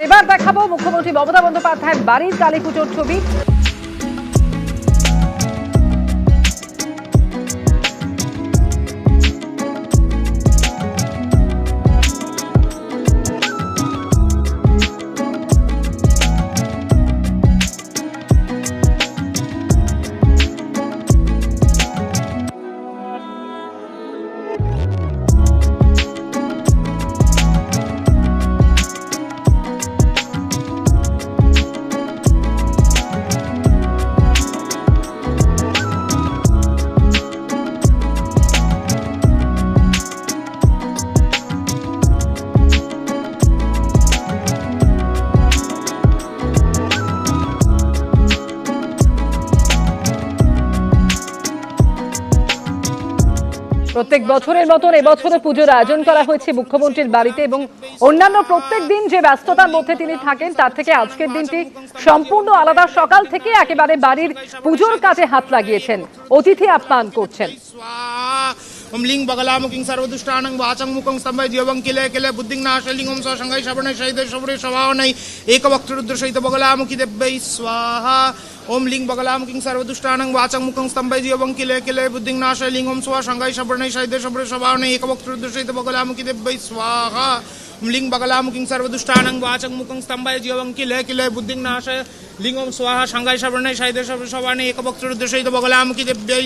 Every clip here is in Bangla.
এবার দেখাবো মুখ্যমন্ত্রী মমতা বন্দ্যোপাধ্যায়ের বাড়ির কালী পুজোর ছবি। প্রত্যেক বছরের মতন এবছরও পুজোর আয়োজন করা হয়েছে মুখ্যমন্ত্রীর বাড়িতে এবং অন্যান্য প্রত্যেক দিন যে ব্যস্ততার মধ্যে তিনি থাকেন, তার থেকে আজকের দিনটি সম্পূর্ণ আলাদা। সকাল থেকে একেবারে বাড়ির পুজোর কাজে হাত লাগিয়েছেন। অতিথি আপ্যায়ন করছেন। ओम लिंग बगलामुखिं सर्वदुष्टानं वाचं मुखं स्तंभय जीवं किले किले बुद्धिं नाशलिंगं स्वशङ्गै शवणै शैदे शबरे शवावनै एकवक्त्ररुद्रसहित बगलामुखि देव्यै स्वाहा ओम लिंग बगलामुखिं सर्वदुष्टानं वाचं मुखं स्तंभय जीवं किले किले बुद्धिं नाशलिंगं स्वशङ्गै शवणै शैदे शबरे शवावनै एकवक्त्ररुद्रसहित बगलामुखि देव्यै स्वाहा ओम लिंग बगलामुखिं सर्वदुष्टानं वाचं मुखं स्तंभय जीवं किले किले बुद्धिं नाश लिंगं स्वाहा शङ्गै शवणै शैदे शबरे शवावनै एकवक्त्ररुद्रसहित बगलामुखि देव्यै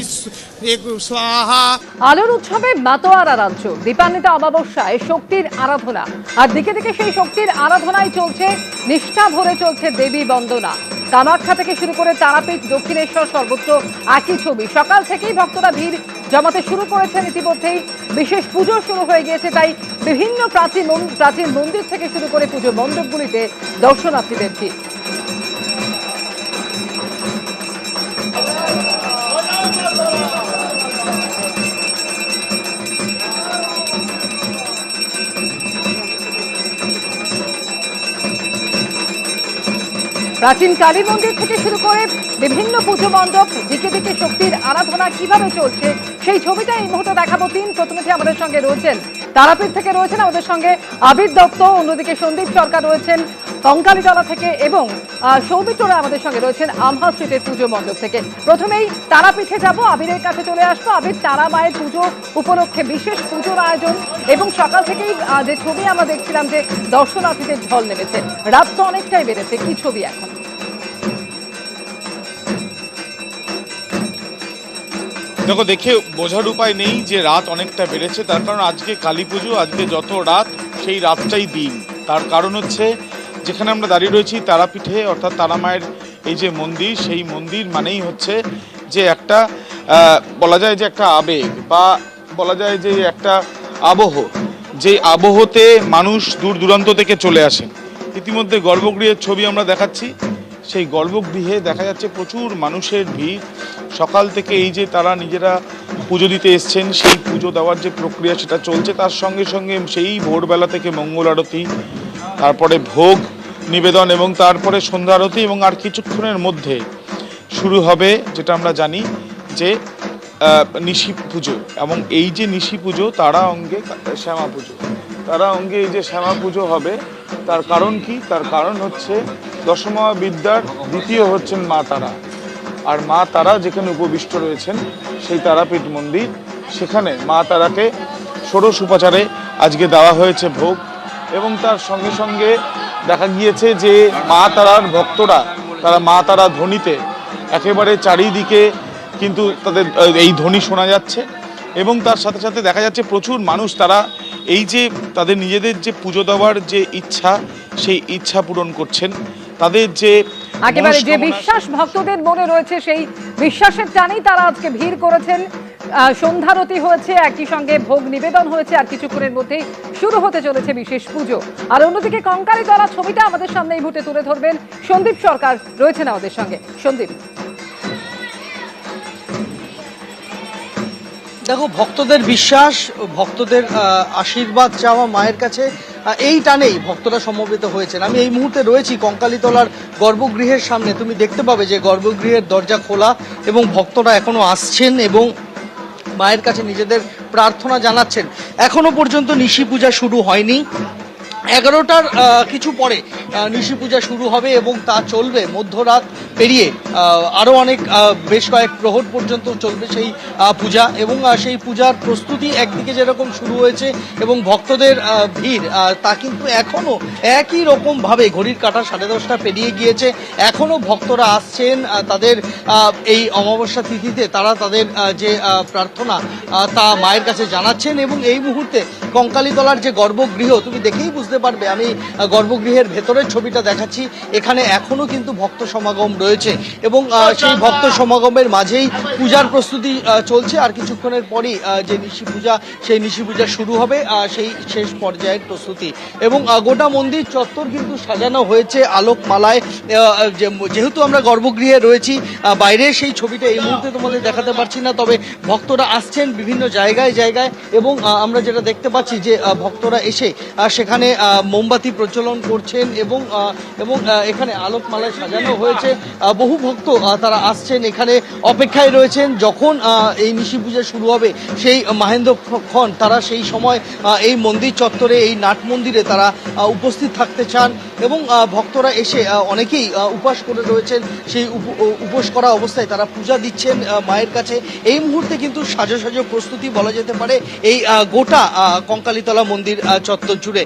एक स्वाहा আলোর উৎসবে মাতোয়ারা রাজ্য দীপান্বিত অমাবস্যায় শক্তির আরাধনা আর দিকে দিকে সেই শক্তির আরাধনায় চলছে নিষ্ঠা ভরে চলছে দেবী বন্দনা কামাখ্যা থেকে শুরু করে তারাপীঠ দক্ষিণেশ্বর সর্বত্র একই ছবি সকাল থেকেই ভক্তরা ভিড় জমাতে শুরু করেছেন ইতিমধ্যেই বিশেষ পুজো শুরু হয়ে গিয়েছে তাই বিভিন্ন প্রাচীন প্রাচীন মন্দির থেকে শুরু করে পুজো মণ্ডপগুলিতে দর্শনার্থীদের ভিড়। প্রাচীন কালী মন্দির থেকে শুরু করে বিভিন্ন পুজো মণ্ডপ, দিকে দিকে শক্তির আরাধনা কীভাবে চলছে, সেই ছবিটা এই মুহূর্তে দেখাবো। তিন প্রতিনিধি আমাদের সঙ্গে রয়েছেন তারাপীঠ থেকে রয়েছেন আমাদের সঙ্গে আবির দত্ত, অন্যদিকে সন্দীপ সরকার রয়েছেন কঙ্কালীতলা থেকে এবং সৌমিত্ররা আমাদের সঙ্গে রয়েছেন আমহা স্ট্রিটের পুজো মণ্ডপ থেকে। প্রথমেই তারাপীঠে যাব, আবিরের কাছে চলে আসব। আবির, তারা মায়ের পুজো উপলক্ষে বিশেষ পুজোর আয়োজন এবং সকাল থেকেই যে ছবি আমরা দেখছিলাম যে দর্শনার্থীদের ঢল নেমেছে। রাত তো অনেকটাই বেড়েছে, কি ছবি এখন? দেখো, দেখে বোঝার উপায় নেই যে রাত অনেকটা বেড়েছে। তার কারণ আজকে কালী পুজো, আজকে যত রাত, সেই রাতটাই দিন। তার কারণ হচ্ছে, যেখানে আমরা দাঁড়িয়ে রয়েছি, তারাপীঠে, অর্থাৎ তারা মায়ের এই যে মন্দির, সেই মন্দির মানেই হচ্ছে যে একটা বলা যায় যে একটা আবেগ বা বলা যায় যে একটা আবহ, যে আবহতে মানুষ দূর দূরান্ত থেকে চলে আসেন। ইতিমধ্যে গর্ভগৃহের ছবি আমরা দেখাচ্ছি। সেই গর্ভগৃহে দেখা যাচ্ছে প্রচুর মানুষের ভিড়। সকাল থেকে এই যে তারা নিজেরা পুজো দিতে এসছেন, সেই পুজো দেওয়ার যে প্রক্রিয়া সেটা চলছে, তার সঙ্গে সঙ্গে সেই ভোরবেলা থেকে মঙ্গল আরতি, তারপরে ভোগ নিবেদন এবং তারপরে সন্ধ্যা আরতি এবং আর কিছুক্ষণের মধ্যে শুরু হবে যেটা আমরা জানি যে নিশি পুজো এবং এই যে নিশি পুজো, তারা অঙ্গে শ্যামা পুজো। তারা অঙ্গে এই যে শ্যামা পুজো হবে, তার কারণ কি? তার কারণ হচ্ছে দশমা বিদ্যার দ্বিতীয় হচ্ছেন মা তারা। আর মা তারা যেখানে উপবিষ্ট রয়েছেন, সেই তারাপীঠ মন্দির, সেখানে মা তারাকে ষোড়শ উপাচারে আজকে দেওয়া হয়েছে ভোগ। এবং তার সঙ্গে সঙ্গে দেখা গিয়েছে যে মা তারার ভক্তরা, তারা মা তারা ধ্বনিতে একেবারে চারিদিকে কিন্তু তাদের, এই ধ্বনি শোনা যাচ্ছে। এবং তার সাথে সাথে দেখা যাচ্ছে প্রচুর মানুষ তারা এই যে তাদের নিজেদের যে পুজো দেওয়ার যে ইচ্ছা সেই ইচ্ছা পূরণ করছেন। তাদের যে একেবারে যে বিশ্বাস ভক্তদের মনে রয়েছে সেই বিশ্বাসের টানেই তারা আজকে ভিড় করেছেন। সন্ধ্যারতি হয়েছে একই সঙ্গে ভোগ নিবেদন হয়েছে আর কিছুক্ষণের মধ্যেই শুরু হতে চলেছে বিশেষ পুজো। আর অন্যদিকে কঙ্কালী তলা ছবিটা আমাদের সামনে এই মুহূর্তে তুলে ধরবেন। সন্দীপ সরকার রয়েছেন আমাদের সঙ্গে। সন্দীপ। দেখো, ভক্তদের বিশ্বাস, ভক্তদের আশীর্বাদ চাওয়া মায়ের কাছে এই টানেই ভক্তরা সমবেত হয়েছেন। আমি এই মুহূর্তে রয়েছি কঙ্কালীতলার গর্ভগৃহের সামনে। তুমি দেখতে পাবে যে গর্ভগৃহের দরজা খোলা এবং ভক্তরা এখনও আসছেন এবং মায়ের কাছে নিজেদের প্রার্থনা জানাচ্ছেন। এখনও পর্যন্ত নিশি পূজা শুরু হয়নি। এগারোটার কিছু পরে নিশি পূজা শুরু হবে এবং তা চলবে। মধ্যরাত পেরিয়ে আরও অনেক বেশ কয়েক প্রহর পর্যন্ত চলবে সেই পূজা এবং সেই পূজার প্রস্তুতি একদিকে যেরকম শুরু হয়েছে এবং ভক্তদের ভিড় তা কিন্তু এখনও একই রকমভাবে ঘড়ির কাটা সাড়ে দশটা পেরিয়ে গিয়েছে। এখনও ভক্তরা আসছেন তাদের এই অমাবস্যা তিথিতে। তারা তাদের যে প্রার্থনা তা মায়ের কাছে জানাচ্ছেন এবং এই মুহূর্তে কঙ্কালীতলার যে গর্ভগৃহ, তুমি দেখেই বুঝতে পারবে। আমি গর্ভগৃহের ভেতরের ছবিটা দেখাচ্ছি। এখানে এখনও কিন্তু ভক্ত সমাগম রয়েছে এবং সেই ভক্ত সমাগমের মাঝেই পূজার প্রস্তুতি চলছে। আর কিছুক্ষণের পরই যে নিশি পূজা, সেই নিশি পূজা শুরু হবে সেই শেষ পর্যায়ের প্রস্তুতি। এবং গোটা মন্দির চত্বর কিন্তু সাজানো হয়েছে আলোকমালায়। যেহেতু আমরা গর্ভগৃহে রয়েছি বাইরে সেই ছবিটা এই মুহূর্তে তোমাদের দেখাতে পারছি না। তবে ভক্তরা আসছেন বিভিন্ন জায়গায় জায়গায়। এবং আমরা যেটা দেখতে পাচ্ছি যে ভক্তরা এসে সেখানে মোমবাতি প্রচলন করছেন এবং এবং এখানে আলোকমালায় সাজানো হয়েছে। বহু ভক্ত তারা আসছেন এখানে। অপেক্ষায় রয়েছেন যখন এই নিশি পূজা শুরু হবে সেই মাহেন্দ্রক্ষণ তারা সেই সময় এই মন্দির চত্বরে এই নাট মন্দিরে তারা উপস্থিত থাকতে চান এবং ভক্তরা এসে অনেকেই আহ, উপবাস করে রয়েছেন। সেই উপ- উপোস করা অবস্থায় তারা পূজা দিচ্ছেন মায়ের কাছে। এই মুহূর্তে কিন্তু সাজো সাজো প্রস্তুতি বলা যেতে পারে এই গোটা কঙ্কালীতলা মন্দির চত্বর জুড়ে।